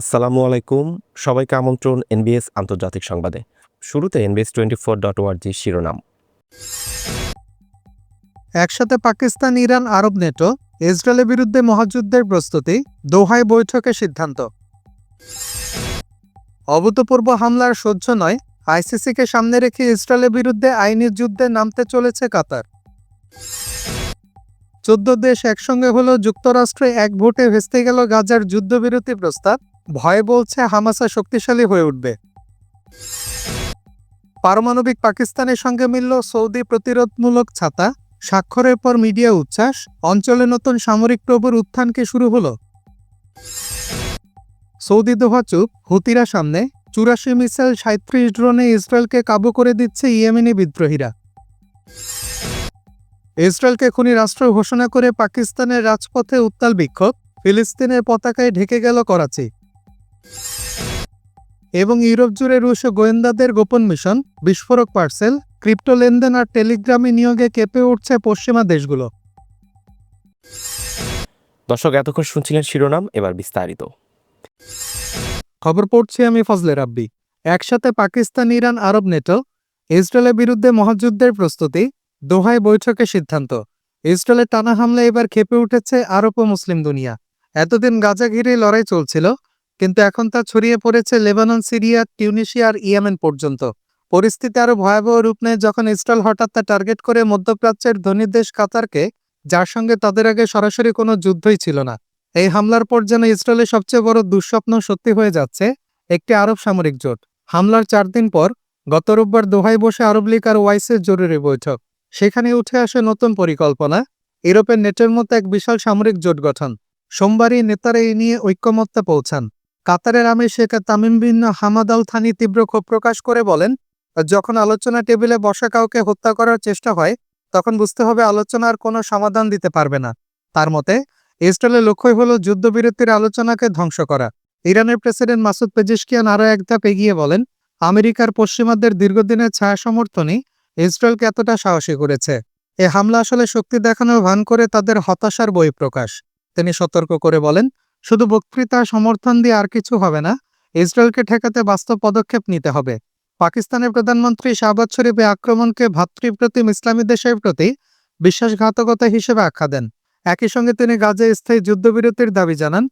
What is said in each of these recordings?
আসসালামু আলাইকুম। সবাইকে আমন্ত্রণ এনবিএস আন্তর্জাতিক সংবাদে। শুরুতে এনবিএস টোয়েন্টি ফোর ডট ওয়ার্জি শিরোনাম। একসাথে পাকিস্তান, ইরান, আরব নেটো, ইসরায়েলের বিরুদ্ধে মহাযুদ্ধের প্রস্তুতি দোহায় বৈঠকে সিদ্ধান্ত। অভূতপূর্ব হামলার সহ্য নয়, আইসিসিকে সামনে রেখে ইসরায়েলের বিরুদ্ধে আইনি যুদ্ধে নামতে চলেছে কাতার। চোদ্দ দেশ একসঙ্গে হলো যুক্তরাষ্ট্রে এক ভোটে ভেস্তে গেল গাজার যুদ্ধবিরতি প্রস্তাব। ভয়ে বলছে, হামাসা শক্তিশালী হয়ে উঠবে। পারমাণবিক পাকিস্তানের সঙ্গে মিলল সৌদি প্রতিরোধমূলক ছাতা। স্বাক্ষরের পর মিডিয়া উচ্ছ্বাস, অঞ্চলে নতুন সামরিক প্রভুর উত্থানকে শুরু হলো। সৌদি দোহা চুপ, হুতিরা সামনে। চুরাশি মিসাইল সাঁত্রিশ ড্রোনে ইসরায়েলকে কাবু করে দিচ্ছে ইয়েমেনি বিদ্রোহীরা। ইসরায়েলকে খুনি রাষ্ট্র ঘোষণা করে পাকিস্তানের রাজপথে উত্তাল বিক্ষোভ, ফিলিস্তিনের পতাকায় ঢেকে গেল করাচি। এবং ইউরোপ জুড়ে রুশ গোয়েন্দাদের গোপন মিশন বিস্ফোরক পার্সেল ক্রিপ্টো লেনদেন আর টেলিগ্রামে নিয়োগে কেঁপে উঠছে পশ্চিমা দেশগুলো। দর্শক এতক্ষণ শুনছিলেন শিরোনাম এবার বিস্তারিত। খবর পড়ছি আমি ফজলে রাব্বি। একসাথে পাকিস্তান ইরান আরব নেটো ইসরায়েলের বিরুদ্ধে মহাযুদ্ধের প্রস্তুতি দোহায় বৈঠকে সিদ্ধান্ত। ইসরায়েলের টানা হামলা এবার খেপে উঠেছে আরব ও মুসলিম দুনিয়া। এতদিন গাজা ঘিরে লড়াই চলছিল কিন্তু এখন তা ছড়িয়ে পড়েছে লেবানন, সিরিয়া, টিউনিশিয়া আর ইয়েমেন পর্যন্ত। পরিস্থিতি আরও ভয়াবহ রূপ নেয় যখন ইসরায়েল হঠাৎ তা টার্গেট করে মধ্যপ্রাচ্যের ধনী দেশ কাতারকে, যার সঙ্গে তাদের আগে সরাসরি কোনো যুদ্ধই ছিল না। এই হামলার পর যেন ইসরায়েলের সবচেয়ে বড় দুঃস্বপ্ন সত্যি হয়ে যাচ্ছে একটি আরব সামরিক জোট। হামলার চার দিন পর গত রোববার দোহায় বসে আরব লীগ আর ওয়াইসের জরুরি বৈঠক। সেখানে উঠে আসে নতুন পরিকল্পনা, ইউরোপের নেটের মতো এক বিশাল সামরিক জোট গঠন। সোমবারই নেতারা এই নিয়ে ঐক্যমত্যে পৌঁছান। কাতারের আমির Sheikh Tamim bin Hamad Al Thani তীব্র ক্ষোভ প্রকাশ করে বলেন, যখন আলোচনা টেবিলে বসা কাউকে হত্যা করার চেষ্টা হয়, তখন বুঝতে হবে আলোচনার কোনো সমাধান দিতে পারবে না। তার মতে, ইসরায়েলের লক্ষ্যই হল যুদ্ধবিরতির আলোচনাকে ধ্বংস করা। ইরানের প্রেসিডেন্ট মাসুদ পেজিশকিয়ান আরও এক ধাপ এগিয়ে বলেন, আমেরিকার পশ্চিমাদের দীর্ঘদিনের ছায়া সমর্থনই ইসরায়েলকে এতটা সাহসী করেছে। এ হামলা আসলে শক্তি দেখানোর ভান করে তাদের হতাশার বহিঃপ্রকাশ। তিনি সতর্ক করে বলেন শুধু বক্তৃতা সমর্থন দিয়ে আর কিছু হবে না, ইসরায়েলকে ঠেকাতে বাস্তব পদক্ষেপ নিতে হবে। পাকিস্তানের প্রধানমন্ত্রী শাহবাজ শরীফে আক্রমণকে ভাতৃপ্রতিম ইসলামী দেশের প্রতি বিশ্বাসঘাতকতা হিসেবে আখ্যা দেন। একই সঙ্গে তিনি গাজে স্থায়ী যুদ্ধবিরতির দাবি জানান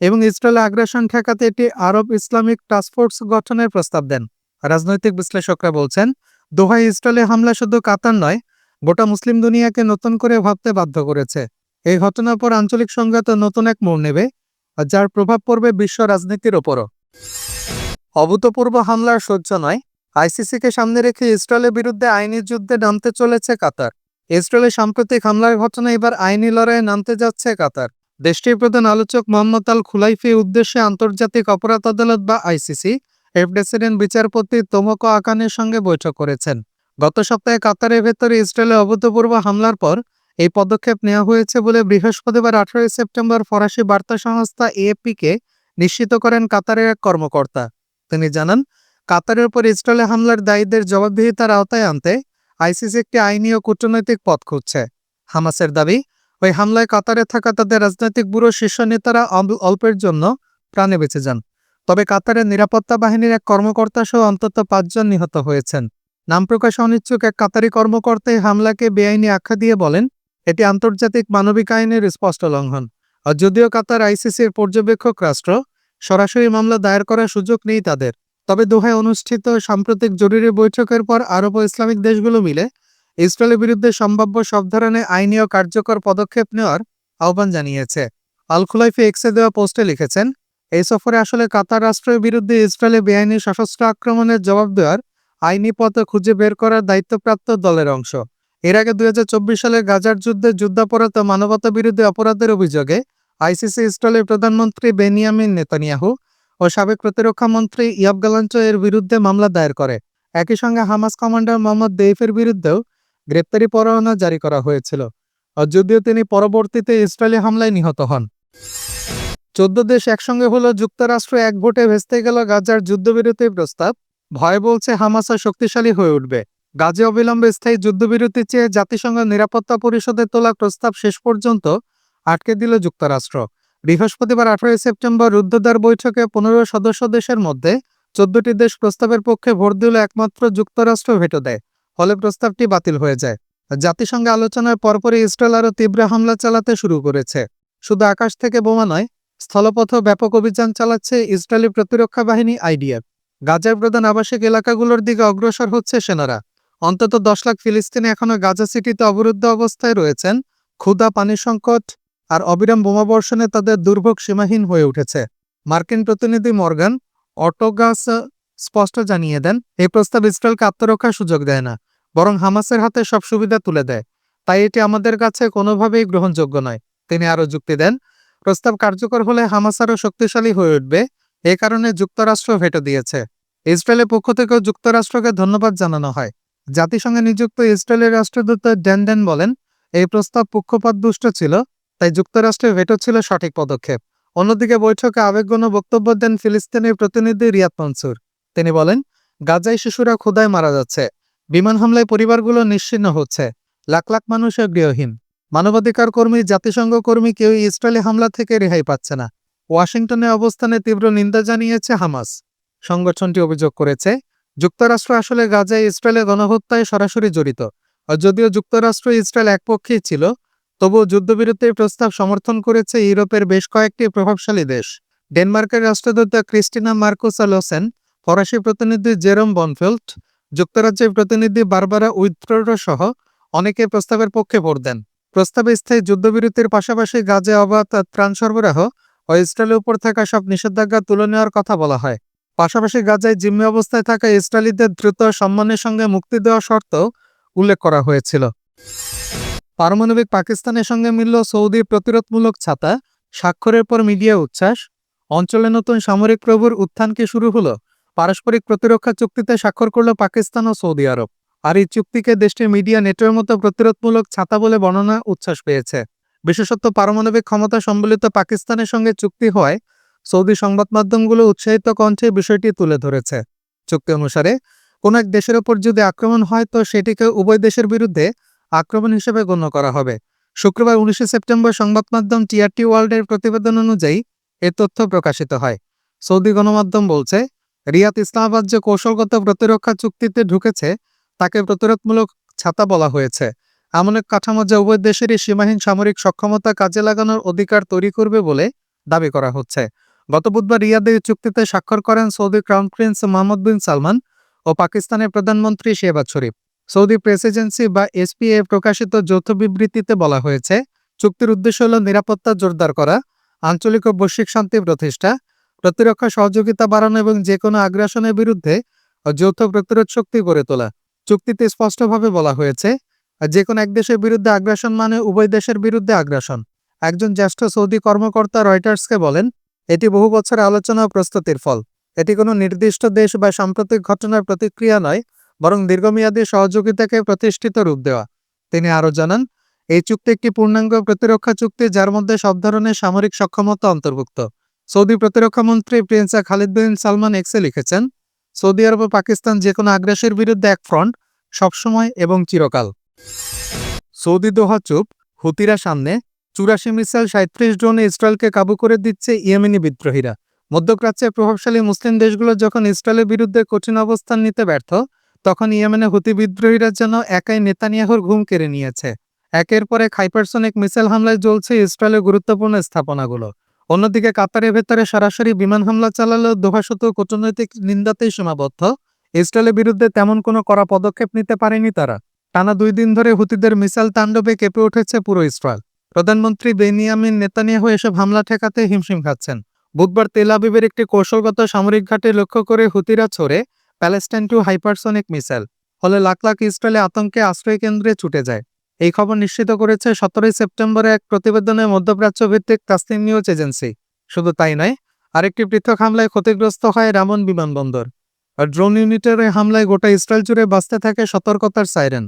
এবং ইসরায়েলে আগ্রাসন ঠেকাতে একটি আরব ইসলামিক টাস্কফোর্স গঠনের প্রস্তাব দেন। রাজনৈতিক বিশ্লেষকরা বলছেন, দোহায় ইসরায়েলে হামলা শুধু কাতার নয়, গোটা মুসলিম দুনিয়াকে নতুন করে ভাবতে বাধ্য করেছে। এই ঘটনার পর আঞ্চলিক সংঘাত নতুন এক মোড় নেবে যার প্রভাব পড়বে বিশ্ব রাজনীতির ওপরও। অভূতপূর্ব হামলার সহ্য নয়। আইসিসিকে সামনে রেখে ইসরায়েলের বিরুদ্ধে আইনি যুদ্ধে নামতে চলেছে কাতার। ইসরায়েলের সাম্প্রতিক হামলার ঘটনা এবার আইনি লড়াইয়ে নামতে যাচ্ছে কাতার। দেশটির প্রধান আলোচক মোহাম্মদ আল খুলাইফি উদ্দেশ্যে আন্তর্জাতিক অপরাধ আদালত বা আইসিসি এর প্রেসিডেন্ট বিচারপতি তোমকো আকানের সঙ্গে বৈঠক করেছেন। গত সপ্তাহে কাতারের ভেতরে ইসরায়েলে অভূতপূর্ব হামলার পর এই পদক্ষেপ নেওয়া হয়েছে বলে বৃহস্পতিবার আঠারোই সেপ্টেম্বর ফরাসি বার্তা সংস্থা এএপিকে নিশ্চিত করেন কাতারের এক কর্মকর্তা। তিনি জানান, কাতারের উপর ইসরায়েলে হামলার দায়ীদের জবাবদিহিতার আওতায় আনতে আইসিসি একটি আইনি ও কূটনৈতিক পথ খুঁজছে। হামাসের দাবি, ওই হামলায় কাতারে থাকা তাদের রাজনৈতিক ব্যুরো শীর্ষ নেতারা অল্পের জন্য প্রাণে বেঁচে যান। তবে কাতারের নিরাপত্তা বাহিনীর এক কর্মকর্তা সহ অন্তত পাঁচজন নিহত হয়েছেন। নাম প্রকাশে অনিচ্ছুক এক কাতারি কর্মকর্তা হামলাকে বেআইনি আখ্যা দিয়ে বলেন এটি আন্তর্জাতিক মানবিক আইনের স্পষ্ট লঙ্ঘন। আর যদিও কাতার আইসিসির পর্যবেক্ষক রাষ্ট্র সরাসরি মামলা দায়ের করার সুযোগ নেই তাদের, তবে দোহায় অনুষ্ঠিত সাম্প্রতিক জরুরি বৈঠকের পর আরব ইসলামিক দেশগুলো মিলে ইসরায়েলের বিরুদ্ধে সম্ভাব্য সব ধরনের আইনি ও কার্যকর পদক্ষেপ নেওয়ার আহ্বান জানিয়েছে। আল খুলাইফি এক্সে দেওয়া পোস্টে লিখেছেন, এই সফরে আসলে কাতার রাষ্ট্রের বিরুদ্ধে ইসরায়েলে বেআইনি সশস্ত্র আক্রমণের জবাব দেওয়ার আইনি পথ খুঁজে বের করার দায়িত্বপ্রাপ্ত দলের অংশ। এর আগে দুই হাজার চব্বিশ সালে গাজার যুদ্ধে যুদ্ধাপরাধ মানবতা বিরোধী অপরাধের অভিযোগে আইসিসি ইসরায়েলের প্রধানমন্ত্রী বেনিয়ামিন নেতানিয়াহু ও সাবেক প্রতিরক্ষা মন্ত্রী ইয়াব এর বিরুদ্ধে মামলা দায়ের করে। একই সঙ্গে হামাস কমান্ডার মোহাম্মদ দেইফের বিরুদ্ধেও গ্রেপ্তারি পরোয়ানা জারি করা হয়েছিল যদিও তিনি পরবর্তীতে ইসরায়েলি হামলায় নিহত হন। চোদ্দ দেশ একসঙ্গে হলো যুক্তরাষ্ট্র এক ভোটে ভেস্তে গেল গাজার যুদ্ধবিরতির প্রস্তাব। ভয় বলছে হামাসা শক্তিশালী হয়ে উঠবে। গাজে অবিলম্বে স্থায়ী যুদ্ধবিরতি চেয়ে জাতিসংঘ নিরাপত্তা পরিষদের তোলা প্রস্তাব শেষ পর্যন্ত আটকে দিল যুক্তরাষ্ট্র। বৃহস্পতিবার আঠারোই সেপ্টেম্বর রুদ্ধদ্বার বৈঠকে পনেরো সদস্য দেশের মধ্যে চোদ্দটি দেশ প্রস্তাবের পক্ষে ভোট দিলে একমাত্র যুক্তরাষ্ট্র ভেটো দেয়। ফলে প্রস্তাবটি বাতিল হয়ে যায়। জাতিসংঘে আলোচনার পরপরই ইসরায়েল আরও তীব্র হামলা চালাতে শুরু করেছে। শুধু আকাশ থেকে বোমা নয় স্থলপথেও ব্যাপক অভিযান চালাচ্ছে ইসরায়েলি প্রতিরক্ষা বাহিনী আইডিএফ। গাজার প্রধান আবাসিক এলাকাগুলোর দিকে অগ্রসর হচ্ছে সেনারা। অন্তত দশ লাখ ফিলিস্তিনি এখনও গাজা সিটিতে অবরুদ্ধ অবস্থায় রয়েছেন। ক্ষুধা, পানি সংকট আর অবিরাম বোমাবর্ষণে তাদের দুর্ভোগ সীমাহীন হয়ে উঠেছে। মার্কিন প্রতিনিধি মর্গান অটোগাস স্পষ্ট জানিয়ে দেন, এই প্রস্তাব ইসরায়েলকে আত্মরক্ষার সুযোগ দেয় না, বরং হামাসের হাতে সব সুবিধা তুলে দেয়। তাই এটি আমাদের কাছে কোনোভাবেই গ্রহণযোগ্য নয়। তিনি আরও যুক্তি দেন, প্রস্তাব কার্যকর হলে হামাস আরও শক্তিশালী হয়ে উঠবে। এ কারণে যুক্তরাষ্ট্র ভেটো দিয়েছে। ইসরায়েলের পক্ষ থেকেও যুক্তরাষ্ট্রকে ধন্যবাদ জানানো হয়। জাতিসংঘে নিযুক্ত ইসরায়েলের রাষ্ট্রদূত ড্যান বলেন, এই প্রস্তাব পক্ষপাতদুষ্ট ছিল, তাই যুক্তরাষ্ট্রের ভেটো ছিল সঠিক পদক্ষেপ। অন্যদিকে বৈঠকে আবেগগণ বক্তব্য দেন ফিলিস্তিনের প্রতিনিধি রিয়াদ মনসুর। তিনি বলেন, গাজায় শিশুরা ক্ষুধায় মারা যাচ্ছে, বিমান হামলায় পরিবারগুলো নিশ্চিহ্ন হচ্ছে, লাখ লাখ মানুষের গৃহহীন। মানবাধিকার কর্মী, জাতিসংঘ কর্মী কেউই ইসরায়েলি হামলা থেকে রেহাই পাচ্ছে না। ওয়াশিংটনে অবস্থানে তীব্র নিন্দা জানিয়েছে হামাস। সংগঠনটি অভিযোগ করেছে যুক্তরাষ্ট্র আসলে গাজায় ইসরায়েলের গণহত্যায় সরাসরি জড়িত। যদিও যুক্তরাষ্ট্র ইসরায়েল একপক্ষেই ছিল, তবুও যুদ্ধবিরতির প্রস্তাব সমর্থন করেছে ইউরোপের বেশ কয়েকটি প্রভাবশালী দেশ। ডেনমার্কের রাষ্ট্রদূত ক্রিস্টিনা মার্কুসা লোসেন, ফরাসি প্রতিনিধি জেরম বনফেল্ট যুক্তরাজ্যের প্রতিনিধি বারবারা উইথ্রোর সহ অনেকে প্রস্তাবের পক্ষে ভোট দেন। প্রস্তাবে স্থায়ী যুদ্ধবিরতির পাশাপাশি গাজে অবাধ ত্রাণ সরবরাহ ও ইসরায়েলের উপর থাকা সব নিষেধাজ্ঞা তুলে নেওয়ার কথা বলা হয়। পাশাপাশি গাজায় জিম্মি অবস্থায় থাকা ইসরায়েলিদের দ্রুত সম্মানের সঙ্গে মুক্তি দেওয়া শর্ত উল্লেখ করা হয়েছিল। পারমাণবিক পাকিস্তানের সঙ্গে মিলল সৌদির প্রতিরোধমূলক ছাতা, স্বাক্ষরের পর মিডিয়া উচ্ছ্বাস, অঞ্চলে নতুন সামরিক প্রভুর উত্থানকে শুরু হলো, পারস্পরিক প্রতিরক্ষা চুক্তিতে স্বাক্ষর করল পাকিস্তান ও সৌদি আরব। আর এই চুক্তিকে দেশটির মিডিয়া নেটের মতো প্রতিরোধমূলক ছাতা বলে বর্ণনা উচ্ছ্বাস পেয়েছে। বিশেষত পারমাণবিক ক্ষমতা সম্বলিত পাকিস্তানের সঙ্গে চুক্তি হওয়ায় সৌদি সংবাদ মাধ্যমগুলো উৎসাহিত কণ্ঠে বিষয়টি তুলে ধরেছে। চুক্তি অনুসারে, কোন এক দেশের ওপর যদি আক্রমণ হয়, তো সেটিকে উভয় দেশের বিরুদ্ধে আক্রমণ হিসেবে গণ্য করা হবে। শুক্রবার উনিশে সেপ্টেম্বর সংবাদ মাধ্যম টিআরটি ওয়ার্ল্ডের প্রতিবেদন অনুযায়ী এ তথ্য প্রকাশিত হয়। সৌদি গণমাধ্যম বলছে, রিয়াদ ইসলামাবাদ যে কৌশলগত প্রতিরক্ষা চুক্তিতে ঢুকেছে, তাকে প্রতিরোধমূলক ছাতা বলা হয়েছে। এমন এক কাঠামো যা উভয় দেশেরই সীমাহীন সামরিক সক্ষমতা কাজে লাগানোর অধিকার তৈরি করবে বলে দাবি করা হচ্ছে। গত বুধবার রিয়াদে চুক্তিতে স্বাক্ষর করেন Saudi crown prince Mohammed bin Salman ও পাকিস্তানের প্রধানমন্ত্রী Shehbaz Sharif. Saudi Press Agency বা এসপিএ প্রকাশিত যৌথ বিবৃতিতে বলা হয়েছে, চুক্তির উদ্দেশ্য হল নিরাপত্তা জোরদার করা, আঞ্চলিক ও বৈশ্বিক শান্তি প্রতিষ্ঠা, প্রতিরক্ষা সহযোগিতা বাড়ানো এবং যে কোনো আগ্রাসনের বিরুদ্ধে যৌথ প্রতিরোধ শক্তি গড়ে তোলা। চুক্তিতে স্পষ্টভাবে বলা হয়েছে যে কোনো এক দেশের বিরুদ্ধে আগ্রাসন মানে উভয় দেশের বিরুদ্ধে আগ্রাসন। একজন জ্যেষ্ঠ সৌদি কর্মকর্তা রয়টার্সকে বলেন এটি বহু বছর আলোচনা ও প্রস্তুতির ফল। এটি কোনো নির্দিষ্ট দেশ বা সাম্প্রতিক ঘটনার প্রতিক্রিয়া নয়, বরং দীর্ঘমেয়াদী সহযোগিতাকে প্রতিষ্ঠিত রূপ দেওয়া। তিনি আরও জানান, এই চুক্তি একটি পূর্ণাঙ্গ প্রতিরক্ষা চুক্তি যার মধ্যে সব ধরনের সামরিক সক্ষমতা অন্তর্ভুক্ত। সৌদি প্রতিরক্ষা মন্ত্রী প্রিন্সা খালিদ বিন সালমান এক্সে লিখেছেন, সৌদি আরব ও পাকিস্তান যে কোনো আগ্রাসের বিরুদ্ধে এক ফ্রন্ট, সবসময় এবং চিরকাল। সৌদি দোহা চুপ, হুতিরা সামনে চুরাশি মিসাইল সাঁত্রিশ ড্রোনে ইসরায়েলকে কাবু করে দিচ্ছে ইয়েমেনি বিদ্রোহীরা। মধ্যপ্রাচ্যের প্রভাবশালী মুসলিম দেশগুলো যখন ইসরায়েলের বিরুদ্ধে কঠিন অবস্থান নিতে ব্যর্থ, তখন ইয়েমেনে হুতি বিদ্রোহীরা যেন একাই নেতানিয়াহুর ঘুম কেড়ে নিয়েছে। একের পর হাইপারসনিক মিসাইল হামলায় জ্বলছে ইসরায়েলের গুরুত্বপূর্ণ স্থাপনাগুলো। অন্যদিকে কাতারের ভেতরে সরাসরি বিমান হামলা চালালেও দোহাশত কূটনৈতিক নিন্দাতেই সীমাবদ্ধ। ইসরায়েলের বিরুদ্ধে তেমন কোনো কড়া পদক্ষেপ নিতে পারেনি তারা। টানা দুই দিন ধরে হুতিদের মিসাইল তাণ্ডবে কেঁপে উঠেছে পুরো ইসরায়েল। প্রধানমন্ত্রী বেনিয়ামিন নেতানিয়াহু এসব হামলা ঠেকাতে হিমশিম খাচ্ছেন। বুধবার তেল আবিবের একটি কৌশলগত সামরিক ঘাটে লক্ষ্য করে হুতিরা ছড়ে প্যালেস্টাইন টু হাইপারসনিক মিসাইল, ফলে লাখ লাখ ইসরায়েলে আতঙ্কে আশ্রয় কেন্দ্রে ছুটে যায়। এই খবর নিশ্চিত করেছে সতেরোই সেপ্টেম্বরে এক প্রতিবেদনে মধ্যপ্রাচ্য ভিত্তিক তাসনিম নিউজ এজেন্সি। শুধু তাই নয়, আরেকটি পৃথক হামলায় ক্ষতিগ্রস্ত হয় রামন বিমানবন্দর। আর ড্রোন ইউনিটের হামলায় গোটা ইসরায়েল জুড়ে বাঁচতে থাকে সতর্কতার সাইরেন।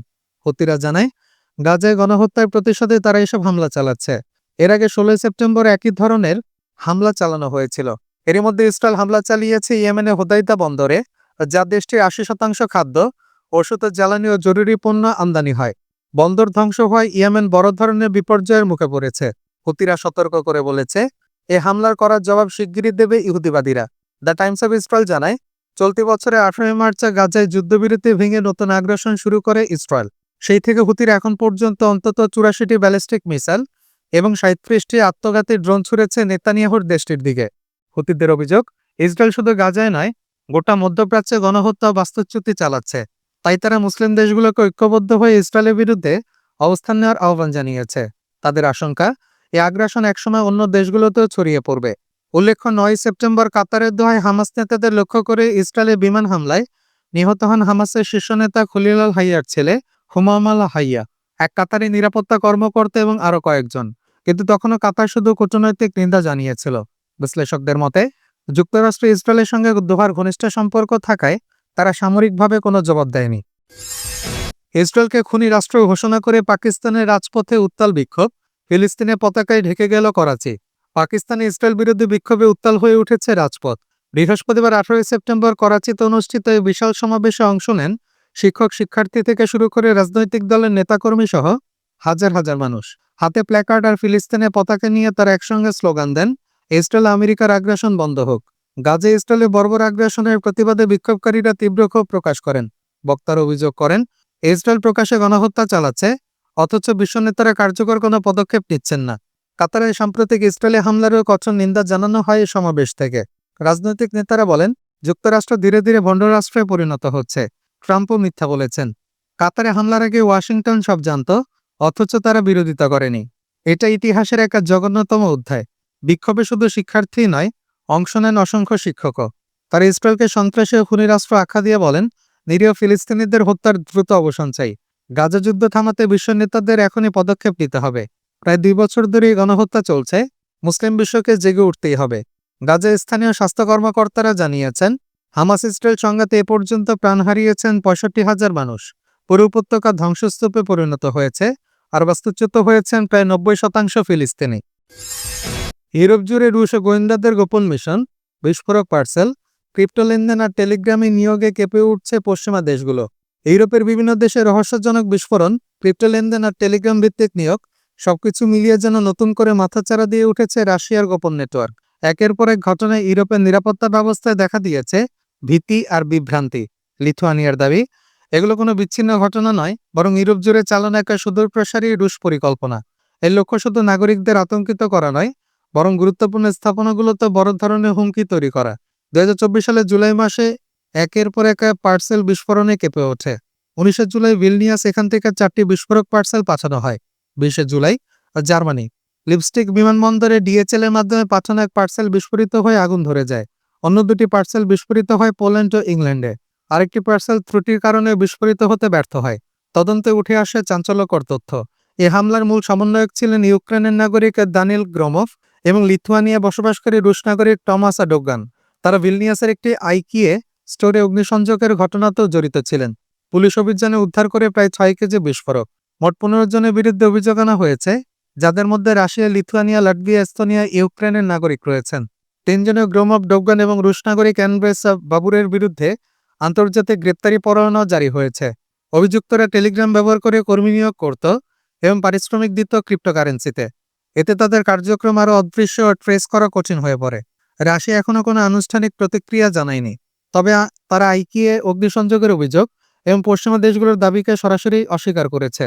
হুতিরা জানায় গাজায় গণহত্যার প্রতিশোধে তারা এসব হামলা চালাচ্ছে। এর আগে ষোলোই সেপ্টেম্বর একই ধরনের হামলা চালানো হয়েছিল। এরই মধ্যে ইসরায়েল হামলা চালিয়েছে ইয়েমেনে হোদাইদা বন্দরে, যা দেশটির আশি শতাংশ খাদ্য, ওষুধ ও জ্বালানি ও জরুরি পণ্য আমদানি হয়। বন্দর ধ্বংস হওয়ায় ইয়েমেন বড় ধরনের বিপর্যয়ের মুখে পড়েছে, হুতিরা সতর্ক করে বলেছে। এ হামলার করার জবাব শিগগিরই দেবে ইহুদিবাদীরা। দ্য টাইমস অফ ইসরায়েল জানায়, চলতি বছরে আঠারোই মার্চে গাজায় যুদ্ধবিরতি ভেঙে নতুন আগ্রাসন শুরু করে ইসরায়েল। সেই থেকে হুতির এখন পর্যন্ত অন্তত চুরাশিটি ব্যালিস্টিক মিসাইল এবং সাঁত্রিশটি আত্মঘাতী ড্রোন ছুড়েছে নেতানিয়াহুর দেশটির দিকে। হুতিদের অভিযোগ, ইসরায়েল শুধু গাজায় নয়, গোটা মধ্যপ্রাচ্যে গণহত্যা বাস্তুচ্যুতি চালাচ্ছে। তাই তারা মুসলিম দেশগুলোকে ঐক্যবদ্ধ হয়ে ইসরায়েলের বিরুদ্ধে অবস্থান নেওয়ার আহ্বান জানিয়েছে। তাদের আশঙ্কা এই আগ্রাসন একসময় অন্য দেশগুলোতেও ছড়িয়ে পড়বে। উল্লেখ্য নয় সেপ্টেম্বর কাতারের দোহায় হামাস নেতাদের লক্ষ্য করে ইসরায়েলের বিমান হামলায় নিহত হন হামাসের শীর্ষ নেতা খলিলাল হাইয়ার ছেলে হুমামাল হাইয়া। এক কাতারি নিরাপত্তা কর্মকর্তা এবং আরও কয়েকজন। কিন্তু তখনও কাতার শুধু কূটনৈতিক নিন্দা জানিয়েছিল। বিশ্লেষকদের মতে, যুক্তরাষ্ট্র ইসরায়েলের সঙ্গে দোহার ঘনিষ্ঠ সম্পর্ক থাকায় তারা সামরিকভাবে কোনো জবাব দেয়নি। ইসরায়েলকে খুনি রাষ্ট্র ঘোষণা করে পাকিস্তানের রাজপথে উত্তাল বিক্ষোভ ফিলিস্তিনের পতাকায় ঢেকে গেল করাচি। পাকিস্তানে ইসরায়েল বিরোধী বিক্ষোভে উত্তাল হয়ে উঠেছে রাজপথ। বৃহস্পতিবার আঠারোই সেপ্টেম্বর করাচিতে অনুষ্ঠিত এই বিশাল সমাবেশে অংশ নেন শিক্ষক শিক্ষার্থী থেকে শুরু করে রাজনৈতিক দলের নেতাকর্মী সহ হাজার হাজার মানুষ। হাতে প্ল্যাকার্ড আর ফিলিস্তিনের পতাকা নিয়ে তারা একসঙ্গে স্লোগান দেন, ইসরায়েল আমেরিকার আগ্রাসন বন্ধ হোক। গাজে ইসরায়েলের বর্বর আগ্রাসনের প্রতিবাদে বিক্ষোভকারীরা তীব্র ক্ষোভ প্রকাশ করেন। বক্তারা অভিযোগ করেন, ইসরায়েল প্রকাশে গণহত্যা চালাচ্ছে, অথচ বিশ্ব নেতারা কার্যকর কোনো পদক্ষেপ নিচ্ছেন না। কাতারে সাম্প্রতিক ইসরায়েলি হামলারও কঠোর নিন্দা জানানো হয় এই সমাবেশ থেকে। রাজনৈতিক নেতারা বলেন, যুক্তরাষ্ট্র ধীরে ধীরে ভণ্ডরাষ্ট্রে পরিণত হচ্ছে। ট্রাম্পও মিথ্যা বলেছেন। কাতারে হামলার আগে ওয়াশিংটন সব জানত, অথচ তারা বিরোধিতা করেনি। এটা ইতিহাসের একটা জঘন্যতম অধ্যায়। বিক্ষোভে শুধু শিক্ষার্থী নয়, অংশ নেন অসংখ্য শিক্ষকও। তারা ইসরায়েলকে সন্ত্রাসী ও খুনি রাষ্ট্র আখ্যা দিয়ে বলেন, নিরীহ ফিলিস্তিনিদের হত্যার দ্রুত অবসান চাই। গাজা যুদ্ধ থামাতে বিশ্ব নেতাদের এখনই পদক্ষেপ নিতে হবে। প্রায় দুই বছর ধরে এই গণহত্যা চলছে, মুসলিম বিশ্বকে জেগে উঠতেই হবে। গাজা স্থানীয় স্বাস্থ্য কর্মকর্তারা জানিয়েছেন হামাস ইসরায়েল সংঘাতে এ পর্যন্ত প্রাণ হারিয়েছেন পঁয়ষট্টি হাজার মানুষ। পুরো উপত্যকা ধ্বংসস্তূপে পরিণত হয়েছে আর বাস্তুচ্যুত হয়েছেন প্রায় নব্বই শতাংশ ফিলিস্তিনি। ইউরোপ জুড়ে রুশ ও গোয়েন্দাদের গোপন মিশন, বিস্ফোরক পার্সেল, ক্রিপ্টো লেনদেন আর টেলিগ্রামে নিয়োগে কেঁপে উঠছে পশ্চিমা দেশগুলো। ইউরোপের বিভিন্ন দেশে রহস্যজনক বিস্ফোরণ, ক্রিপ্টো লেনদেন আর টেলিগ্রাম ভিত্তিক নিয়োগ, সবকিছু মিলিয়ে যেন নতুন করে মাথাচাড়া দিয়ে উঠেছে রাশিয়ার গোপন নেটওয়ার্ক। একের পর এক ঘটনায় ইউরোপের নিরাপত্তা ব্যবস্থায় দেখা দিয়েছে ভীতি আর বিভ্রান্তি, লিথুয়ানিয়ার দাবি। এগুলো কোনো বিচ্ছিন্ন ঘটনা নয়, বরং ইউরোপ জুড়ে চালানো একটা সুদূরপ্রসারী রুশ পরিকল্পনা। এর লক্ষ্য শুধু নাগরিকদের আতঙ্কিত করা নয়, বরং গুরুত্বপূর্ণ স্থাপনাগুলোতে বড় ধরনের হুমকি তৈরি করা। দুই সালে জুলাই মাসে একের পর এক পার্সেল বিস্ফোরণে কেঁপে ওঠে। উনিশে জুলাই ভিলনিয়াস এখান থেকে চারটি বিস্ফোরক পার্সেল পাঠানো হয়। বিশে জুলাই, জার্মানি। লিপস্টিক বিমানবন্দরে ডিএচএল এর মাধ্যমে পাঠানো এক পার্সেল বিস্ফোরিত হয়ে আগুন ধরে যায়। অন্য দুটি পার্সেল বিস্ফোরিত হয় পোল্যান্ড ও ইংল্যান্ডে। আরেকটি পার্সেল ত্রুটির কারণে বিস্ফোরিত হতে ব্যর্থ হয়। তদন্তে উঠে আসে চাঞ্চল্যকর তথ্য। এ হামলার মূল সমন্বয়ক ছিলেন ইউক্রেনের নাগরিক দানিল গ্রমভ এবং লিথুয়ানিয়া বসবাসকারী রুশ নাগরিক টমাস ডোগান তারা ভিলনিয়াসের একটি আইকিয়ে স্টোরে অগ্নিসংযোগের ঘটনাতেও জড়িত ছিলেন। পুলিশ অভিযানে উদ্ধার করে প্রায় ছয় কেজি বিস্ফোরক। মোট পনেরো জনের বিরুদ্ধে অভিযোগ আনা হয়েছে, যাদের মধ্যে রাশিয়া, লিথুয়ানিয়া, লাটভিয়া, এস্তোনিয়া, ইউক্রেনের নাগরিক রয়েছেন। তিনজনের গ্রোমভ ডোগান এবং রুশ নাগরিক বাবুরের বিরুদ্ধে আন্তর্জাতিক গ্রেপ্তারি পরোয়ানা জারি হয়েছে। অভিযুক্তরা টেলিগ্রাম ব্যবহার করে কর্মী নিয়োগ করত এবং পারিশ্রমিক দিত ক্রিপ্টোকারেন্সিতে। এতে তাদের কার্যক্রম আরও অদৃশ্য ও ট্রেস করা কঠিন হয়ে পড়ে। রাশিয়া এখনও কোনো আনুষ্ঠানিক প্রতিক্রিয়া জানায়নি। তবে তারা আইকিয়ে অগ্নিসংযোগের অভিযোগ এবং পশ্চিমা দেশগুলোর দাবিকে সরাসরি অস্বীকার করেছে।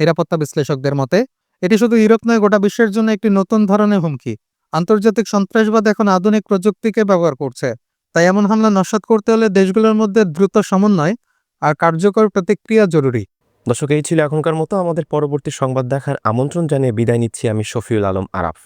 নিরাপত্তা বিশ্লেষকদের মতে, এটি শুধু ইউরোপ নয়, গোটা বিশ্বের জন্য একটি নতুন ধরনের হুমকি। আন্তর্জাতিক সন্ত্রাসবাদ এখন আধুনিক প্রযুক্তিকে ব্যবহার করছে। তাই এমন হামলা নস্যাৎ করতে হলে দেশগুলোর মধ্যে দ্রুত সমন্বয় আর কার্যকর প্রতিক্রিয়া জরুরি। দর্শক, এই ছিল এখনকার মতো। আমাদের পরবর্তী সংবাদ দেখার আমন্ত্রণ জানিয়ে বিদায় নিচ্ছি আমি শফিউল আলম আরাফ।